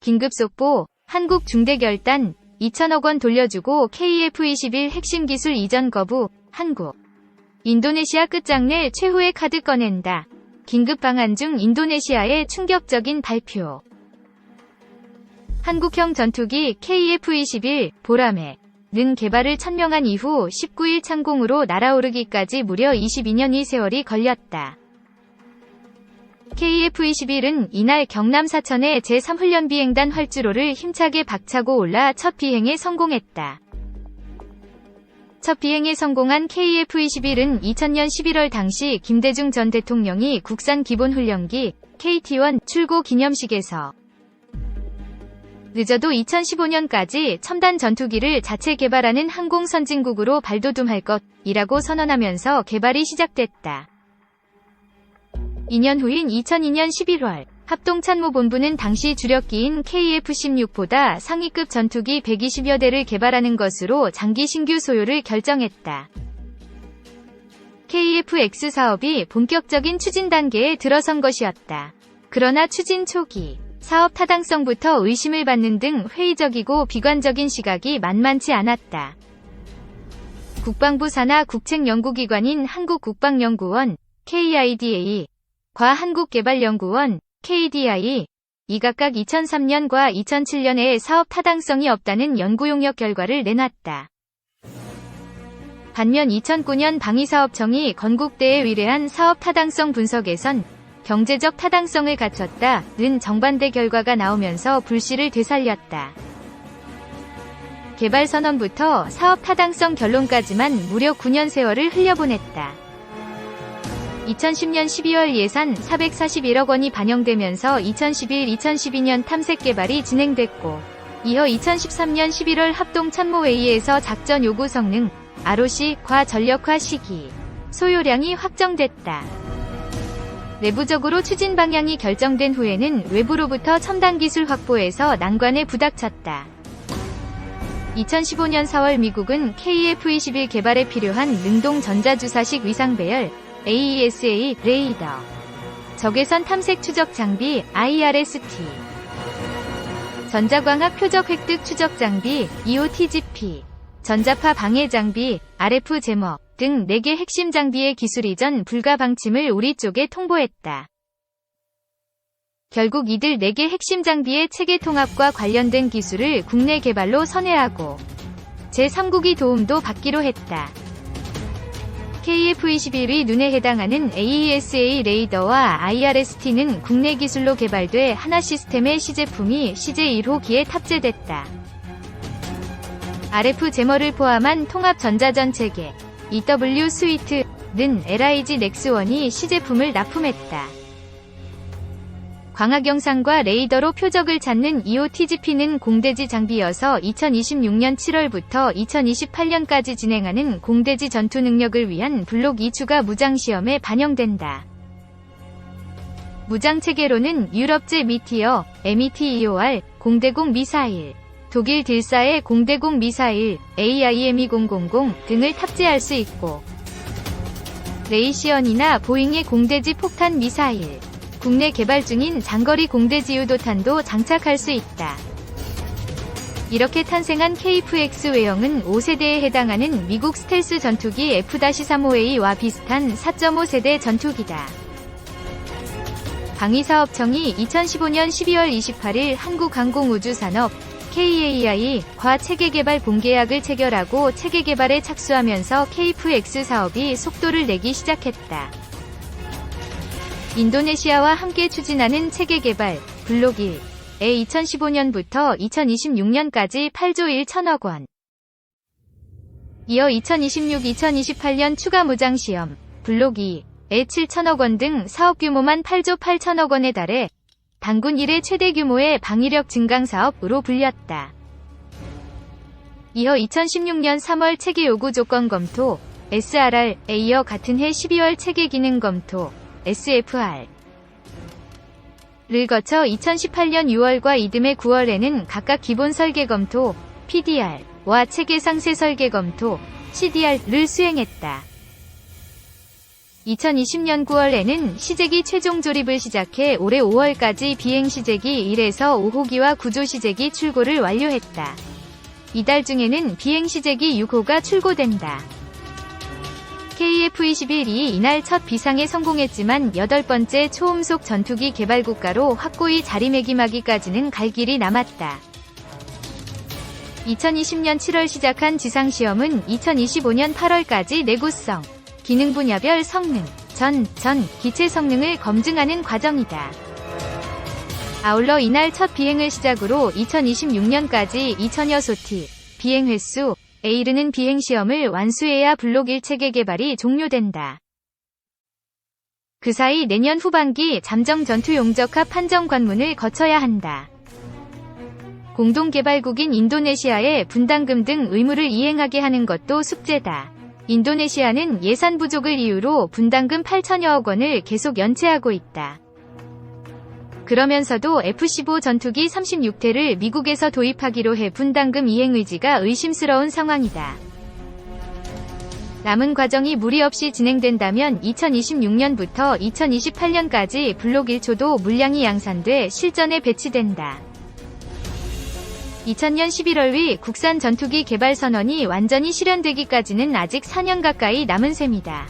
긴급 속보, 한국 중대결단 2천억 원 돌려주고 KF-21 핵심 기술 이전 거부, 한국. 인도네시아 끝장내 최후의 카드 꺼낸다. 긴급 방한 중 인도네시아의 충격적인 발표. 한국형 전투기 KF-21 보라매 는 개발을 천명한 이후 19일 창공으로 날아오르기까지 무려 22년의 세월이 걸렸다. KF-21은 이날 경남 사천의 제3훈련 비행단 활주로를 힘차게 박차고 올라 첫 비행에 성공했다. 첫 비행에 성공한 KF-21은 2000년 11월 당시 김대중 전 대통령이 국산 기본 훈련기 KT-1 출고 기념식에서 늦어도 2015년까지 첨단 전투기를 자체 개발하는 항공 선진국으로 발돋움할 것이라고 선언하면서 개발이 시작됐다. 2년 후인 2002년 11월 합동참모본부는 당시 주력기인 KF-16보다 상위급 전투기 120여 대를 개발하는 것으로 장기 신규 소요를 결정했다. KF-X 사업이 본격적인 추진 단계에 들어선 것이었다. 그러나 추진 초기 사업 타당성부터 의심을 받는 등 회의적이고 비관적인 시각이 만만치 않았다. 국방부 산하 국책연구기관인 한국국방연구원 KIDA 과 한국개발연구원 KDI 이 각각 2003년과 2007년에 사업 타당성이 없다는 연구 용역 결과를 내놨다. 반면 2009년 방위사업청이 건국대에 의뢰한 사업 타당성 분석에선 경제적 타당성을 갖췄다는 정반대 결과가 나오면서 불씨를 되살렸다. 개발 선언부터 사업 타당성 결론까지만 무려 9년 세월을 흘려보냈다. 2010년 12월 예산 441억 원이 반영되면서 2011-2012년 탐색 개발이 진행됐고, 이어 2013년 11월 합동 참모회의에서 작전 요구 성능, ROC, 과 전력화 시기, 소요량이 확정됐다. 내부적으로 추진 방향이 결정된 후에는 외부로부터 첨단 기술 확보에서 난관에 부닥쳤다. 2015년 4월 미국은 KF-21 개발에 필요한 능동 전자주사식 위상 배열 AESA 레이더 적외선 탐색 추적 장비 IRST 전자광학 표적 획득 추적 장비 EOTGP 전자파 방해 장비 RF 제머 등 4개 핵심 장비의 기술 이전 불가 방침을 우리 쪽에 통보했다. 결국 이들 4개 핵심 장비의 체계 통합과 관련된 기술을 국내 개발로 선회하고 제3국이 도움도 받기로 했다. KF-21의 눈에 해당하는 AESA 레이더와 IRST는 국내 기술로 개발돼 하나 시스템의 시제품이 CJ1호기에 탑재됐다. RF 제머를 포함한 통합 전자전 체계 EW 스위트는 LIG 넥스1이 시제품을 납품했다. 광학 영상과 레이더로 표적을 찾는 EOTGP는 공대지 장비여서 2026년 7월부터 2028년까지 진행하는 공대지 전투 능력을 위한 블록 2추가 무장 시험에 반영된다. 무장 체계로는 유럽제 미티어, METEOR, 공대공 미사일, 독일 딜사의 공대공 미사일 AIM-2000 등을 탑재할 수 있고 레이시언이나 보잉의 공대지 폭탄 미사일, 국내 개발 중인 장거리 공대지 유도탄도 장착할 수 있다. 이렇게 탄생한 KF-X 외형은 5세대에 해당하는 미국 스텔스 전투기 F-35A와 비슷한 4.5세대 전투기다. 방위사업청이 2015년 12월 28일 한국항공우주산업 KAI-과 체계개발 본계약을 체결하고 체계개발에 착수하면서 KF-X 사업이 속도를 내기 시작했다. 인도네시아와 함께 추진하는 체계 개발 블록 1에 2015년부터 2026년까지 8조 1천억 원. 이어 2026-2028년 추가 무장 시험 블록 2에 7천억 원 등 사업 규모만 8조 8천억 원에 달해 단군 이래 최대 규모의 방위력 증강 사업으로 불렸다. 이어 2016년 3월 체계 요구 조건 검토 SRR에 이어 같은 해 12월 체계 기능 검토 SFR 를 거쳐 2018년 6월과 이듬해 9월에는 각각 기본 설계 검토 PDR와 체계 상세 설계 검토 CDR를 수행했다. 2020년 9월에는 시제기 최종 조립을 시작해 올해 5월까지 비행 시제기 1에서 5호기와 구조 시제기 출고를 완료했다. 이달 중에는 비행 시제기 6호가 출고된다. KF-21이 이날 첫 비상에 성공했지만 여덟 번째 초음속 전투기 개발 국가로 확고히 자리매김하기까지는 갈 길이 남았다. 2020년 7월 시작한 지상시험은 2025년 8월까지 내구성, 기능 분야별 성능, 전, 전, 기체 성능을 검증하는 과정이다. 아울러 이날 첫 비행을 시작으로 2026년까지 2000여 소티, 비행 횟수, 에 이르는 비행시험을 완수해야 블록 1체계 개발이 종료된다. 그 사이 내년 후반기 잠정 전투 용적합 판정 관문을 거쳐야 한다. 공동개발국인 인도네시아에 분담금 등 의무를 이행하게 하는 것도 숙제다. 인도네시아는 예산 부족을 이유로 분담금 8천여억 원을 계속 연체하고 있다. 그러면서도 F-15 전투기 36대를 미국에서 도입하기로 해 분담금 이행 의지가 의심스러운 상황이다. 남은 과정이 무리 없이 진행된다면 2026년부터 2028년까지 블록 1초도 물량이 양산돼 실전에 배치된다. 2000년 11월 위 국산 전투기 개발 선언이 완전히 실현되기까지는 아직 4년 가까이 남은 셈이다.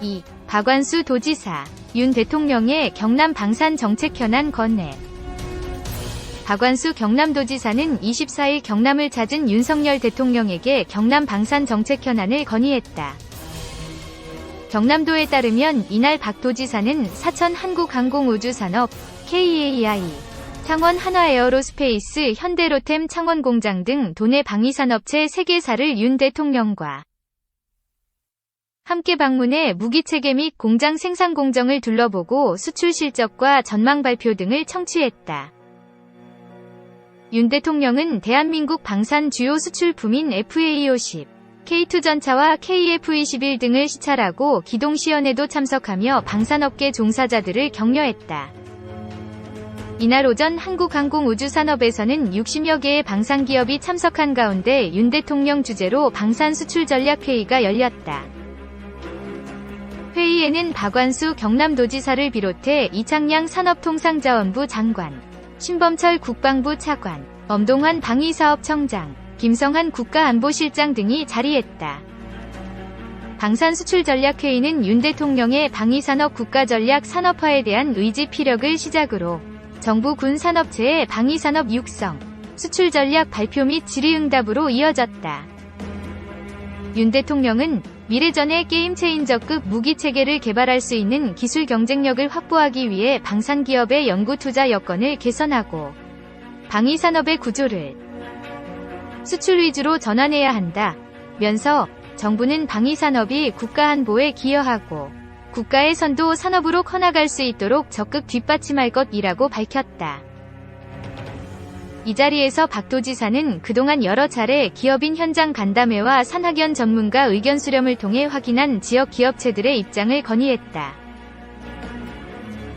2. 박완수 도지사, 윤 대통령의 경남 방산 정책 현안 건네. 박완수 경남도지사는 24일 경남을 찾은 윤석열 대통령에게 경남 방산 정책 현안을 건의했다. 경남도에 따르면 이날 박 도지사는 사천 한국항공우주산업 KAI 창원 한화에어로스페이스 현대로템 창원공장 등 도내 방위산업체 3개사를 윤 대통령과 함께 방문해 무기체계 및 공장 생산 공정을 둘러보고 수출 실적과 전망 발표 등을 청취했다. 윤 대통령은 대한민국 방산 주요 수출품인 FA50, K2 전차와 KF21 등을 시찰하고 기동 시연에도 참석하며 방산업계 종사자들을 격려했다. 이날 오전 한국항공우주산업에서는 60여 개의 방산 기업이 참석한 가운데 윤 대통령 주재로 방산 수출 전략 회의가 열렸다. 회의에는 박완수 경남도지사를 비롯해 이창양 산업통상자원부 장관, 신범철 국방부 차관, 엄동환 방위사업청장, 김성한 국가안보실장 등이 자리했다. 방산수출전략회의는 윤 대통령의 방위산업 국가전략 산업화에 대한 의지 피력을 시작으로 정부 군 산업체의 방위산업 육성, 수출 전략 발표 및 질의응답으로 이어졌다. 윤 대통령은 미래전의 게임 체인저급 무기 체계를 개발할 수 있는 기술 경쟁력을 확보하기 위해 방산 기업의 연구 투자 여건을 개선하고 방위 산업의 구조를 수출 위주로 전환해야 한다. 면서 정부는 방위 산업이 국가 안보에 기여하고 국가의 선도 산업으로 커나갈 수 있도록 적극 뒷받침할 것이라고 밝혔다. 이 자리에서 박도 지사는 그동안 여러 차례 기업인 현장 간담회와 산학연 전문가 의견 수렴을 통해 확인한 지역 기업체들의 입장을 건의했다.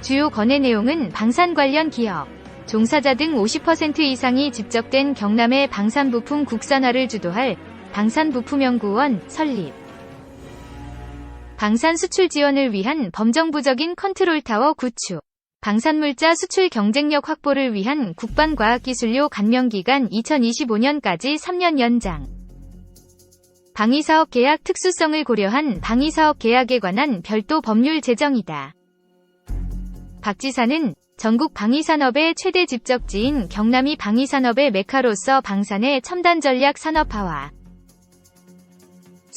주요 건의 내용은 방산 관련 기업, 종사자 등 50% 이상이 집적된 경남의 방산 부품 국산화를 주도할 방산 부품 연구원 설립, 방산 수출 지원을 위한 범정부적인 컨트롤 타워 구축, 방산물자 수출 경쟁력 확보를 위한 국방과학기술료 감면기간 2025년까지 3년 연장, 방위사업 계약 특수성을 고려한 방위사업 계약에 관한 별도 법률 제정이다. 박 지사는 전국 방위산업의 최대 집적지인 경남이 방위산업의 메카로서 방산의 첨단 전략 산업화와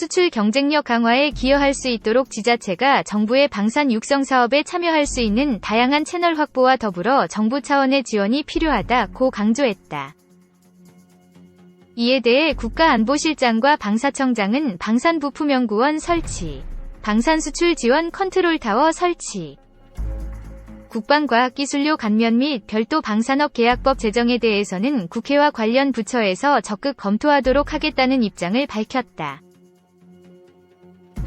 수출 경쟁력 강화에 기여할 수 있도록 지자체가 정부의 방산 육성 사업에 참여할 수 있는 다양한 채널 확보와 더불어 정부 차원의 지원이 필요하다고 강조했다. 이에 대해 국가안보실장과 방사청장은 방산부품연구원 설치, 방산수출 지원 컨트롤타워 설치, 국방과학기술료 감면 및 별도 방산업 계약법 제정에 대해서는 국회와 관련 부처에서 적극 검토하도록 하겠다는 입장을 밝혔다.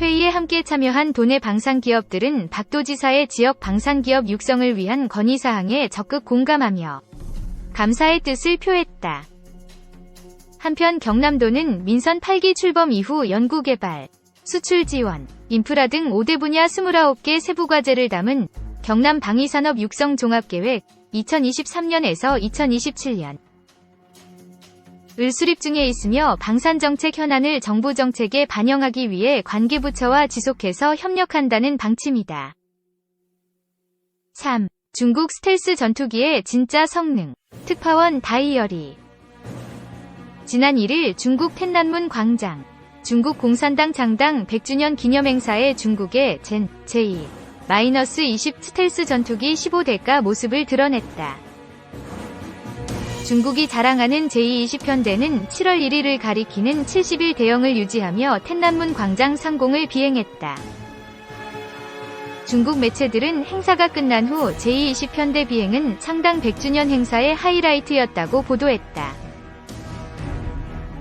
회의에 함께 참여한 도내 방산기업들은 박도 지사의 지역 방산기업 육성을 위한 건의사항에 적극 공감하며 감사의 뜻을 표했다. 한편 경남도는 민선 8기 출범 이후 연구개발, 수출 지원, 인프라 등 5대 분야 29개 세부 과제를 담은 경남 방위산업 육성 종합계획 2023년에서 2027년 을 수립 중에 있으며 방산정책 현안을 정부 정책에 반영하기 위해 관계부처와 지속해서 협력한다는 방침이다. 3. 중국 스텔스 전투기의 진짜 성능 특파원 다이어리 지난 1일 중국 텐난문 광장 중국 공산당 창당 100주년 기념행사에 중국의 젠, 제2, 마이너스 20 스텔스 전투기 15대가 모습을 드러냈다. 중국이 자랑하는 제220편대는 7월 1일을 가리키는 70일 대형을 유지하며 텐난문 광장 상공을 비행했다. 중국 매체들은 행사가 끝난 후 제220편대 비행은 창당 100주년 행사의 하이라이트였다고 보도했다.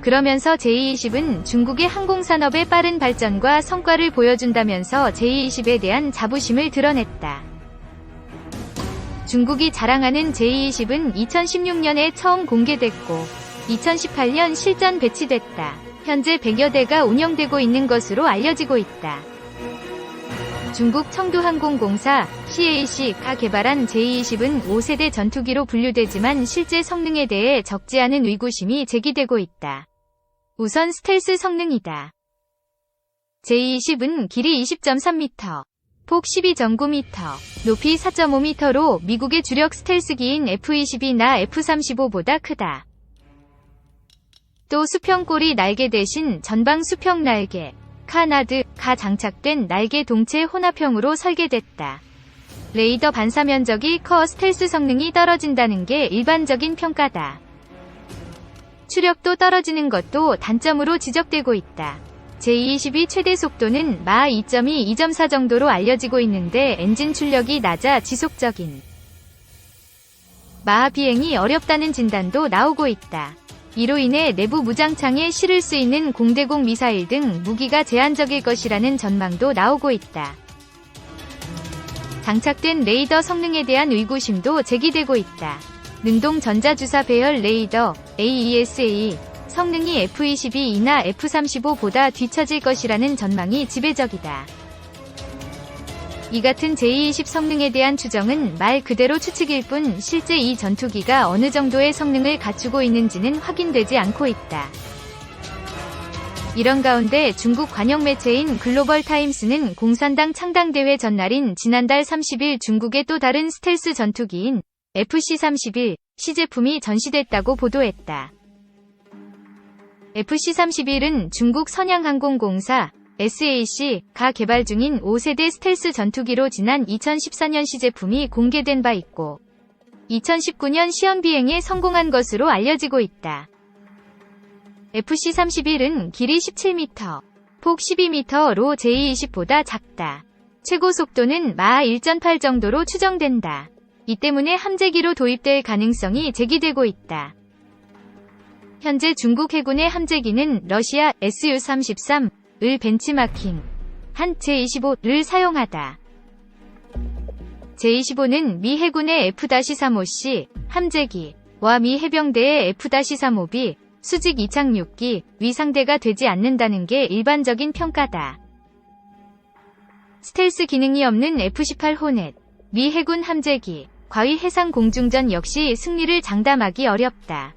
그러면서 제220은 중국의 항공산업의 빠른 발전과 성과를 보여준다면서 제220에 대한 자부심을 드러냈다. 중국이 자랑하는 제220은 2016년에 처음 공개됐고 2018년 실전 배치됐다. 현재 100여 대가 운영되고 있는 것으로 알려지고 있다. 중국 청두항공공사 CAC가 개발한 제220은 5세대 전투기로 분류되지만 실제 성능에 대해 적지 않은 의구심이 제기되고 있다. 우선 스텔스 성능이다. 제220은 길이 20.3m, 폭 12.9m, 높이 4.5m로 미국의 주력 스텔스기인 F-22나 F-35보다 크다. 또 수평꼬리 날개 대신 전방 수평 날개, 카나드 가 장착된 날개 동체 혼합형으로 설계됐다. 레이더 반사 면적이 커 스텔스 성능이 떨어진다는 게 일반적인 평가다. 추력도 떨어지는 것도 단점으로 지적되고 있다. 제22 최대 속도는 마 2.2, 2.4 정도로 알려지고 있는데 엔진 출력이 낮아 지속적인 마하 비행이 어렵다는 진단도 나오고 있다. 이로 인해 내부 무장창에 실을 수 있는 공대공 미사일 등 무기가 제한적일 것이라는 전망도 나오고 있다. 장착된 레이더 성능에 대한 의구심도 제기되고 있다. 능동 전자주사 배열 레이더 AESA 성능이 F-22이나 F-35보다 뒤처질 것이라는 전망이 지배적이다. 이 같은 제220 성능에 대한 추정은 말 그대로 추측일 뿐 실제 이 전투기가 어느 정도의 성능을 갖추고 있는지는 확인되지 않고 있다. 이런 가운데 중국 관영 매체인 글로벌 타임스는 공산당 창당대회 전날인 지난달 30일 중국의 또 다른 스텔스 전투기인 FC-31 시제품이 전시됐다고 보도했다. FC-31은 중국 선양항공공사 SAC가 개발 중인 5세대 스텔스 전투기로 지난 2014년 시 제품이 공개된 바 있고 2019년 시험 비행에 성공한 것으로 알려지고 있다. FC-31은 길이 17m, 폭 12m로 제220보다 작다. 최고 속도는 마1.8 정도로 추정된다. 이 때문에 함재기로 도입될 가능성이 제기되고 있다. 현재 중국 해군의 함재기는 러시아 Su-33을 벤치마킹 한 제-25를 사용하다. 제-25는 미 해군의 F-35C 함재기와 미 해병대의 F-35B 수직 이착륙기 위상대가 되지 않는다는 게 일반적인 평가다. 스텔스 기능이 없는 F-18 호넷, 미 해군 함재기, 과위 해상 공중전 역시 승리를 장담하기 어렵다.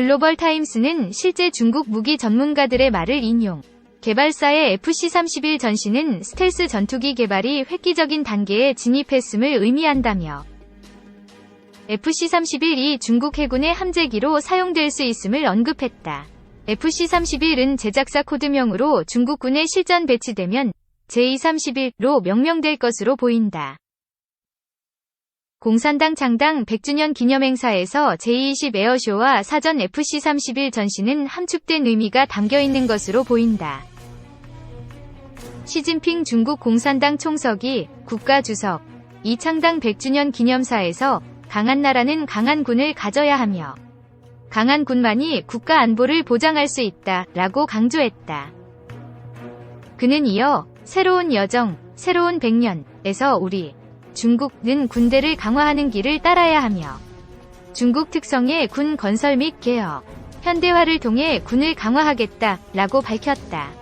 글로벌 타임스는 실제 중국 무기 전문가들의 말을 인용. 개발사의 FC-31 전시는 스텔스 전투기 개발이 획기적인 단계에 진입했음을 의미한다며 FC-31이 중국 해군의 함재기로 사용될 수 있음을 언급했다. FC-31은 제작사 코드명으로 중국군에 실전 배치되면 제231로 명명될 것으로 보인다. 공산당 창당 100주년 기념행사에서 제20 에어쇼와 사전 FC31 전시는 함축된 의미가 담겨 있는 것으로 보인다. 시진핑 중국 공산당 총석이 국가주석 이 창당 100주년 기념사에서 강한 나라는 강한 군을 가져야 하며 강한 군만이 국가 안보를 보장할 수 있다 라고 강조했다. 그는 이어 새로운 여정, 새로운 100년에서 우리 중국은 군대를 강화하는 길을 따라야 하며 중국 특성의 군 건설 및 개혁, 현대화를 통해 군을 강화하겠다 라고 밝혔다.